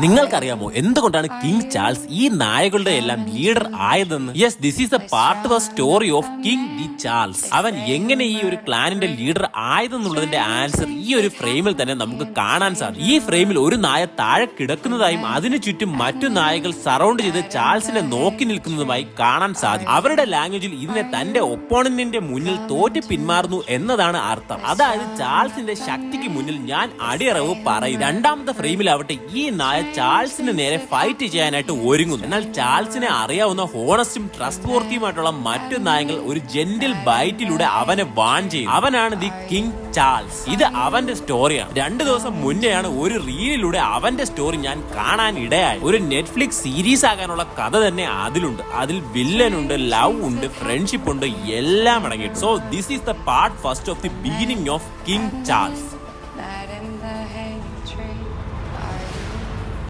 നിങ്ങൾക്കറിയാമോ എന്തുകൊണ്ടാണ് king Charles ഈ നായകളുടെ എല്ലാം leader ആയതെന്ന്? Yes this is a part of story of king the Charles അവൻ എങ്ങനെ ഈ ഒരു ക്ലാനിന്റെ ലീഡർ ആയതെന്നുള്ളതിന്റെ ആൻസർ ഈ ഒരു ഫ്രെയിമിൽ തന്നെ നമുക്ക് കാണാൻ സാധിക്കും. ഈ ഫ്രെയിമിൽ ഒരു നായ താഴെ കിടക്കുന്നതായും അതിനു ചുറ്റും മറ്റു നായകൾ സറൗണ്ട് ചെയ്ത് ചാൾസിനെ നോക്കി നിൽക്കുന്നതുമായി കാണാൻ സാധിക്കും. അവരുടെ ലാംഗ്വേജിൽ ഇതിനെ തന്റെ ഒപ്പോണന്റിന്റെ മുന്നിൽ തോറ്റ് പിന്മാറുന്നു എന്നതാണ് അർത്ഥം. അതായത് ചാൾസിന്റെ ശക്തിക്ക് മുന്നിൽ ഞാൻ അടിയറവ് പറയും രണ്ടാമത്തെ ഫ്രെയിമിലാവട്ടെ ഈ നായ ചാൾസിന് നേരെ ഫൈറ്റ് ചെയ്യാനായിട്ട് ഒരുങ്ങുന്നു. എന്നാൽ ചാൾസിനെ അറിയാവുന്ന ഹോണസ്റ്റും ട്രസ്റ്റ് വോർത്തിയുമായിട്ടുള്ള മറ്റു നായകൾ ഒരു ജെന്റിൽ ബൈറ്റിലൂടെ അവനെ വാൺ ചെയ്യും അവനാണ് ദി കിങ് ചാൾസ്. ഇത് അവന്റെ സ്റ്റോറിയാണ് രണ്ടു ദിവസം മുന്നെയാണ് ഒരു റീലിലൂടെ അവന്റെ സ്റ്റോറി ഞാൻ കാണാൻ ഇടയായി. ഒരു നെറ്റ്ഫ്ലിക്സ് സീരീസ് ആകാനുള്ള കഥ തന്നെ അതിലുണ്ട്. അതിൽ വില്ലൻ ഉണ്ട് ലവ് ഉണ്ട് ഫ്രണ്ട്ഷിപ്പ് ഉണ്ട് എല്ലാം അടങ്ങിയിട്ടുണ്ട്. So this is the part first of the beginning of king Charles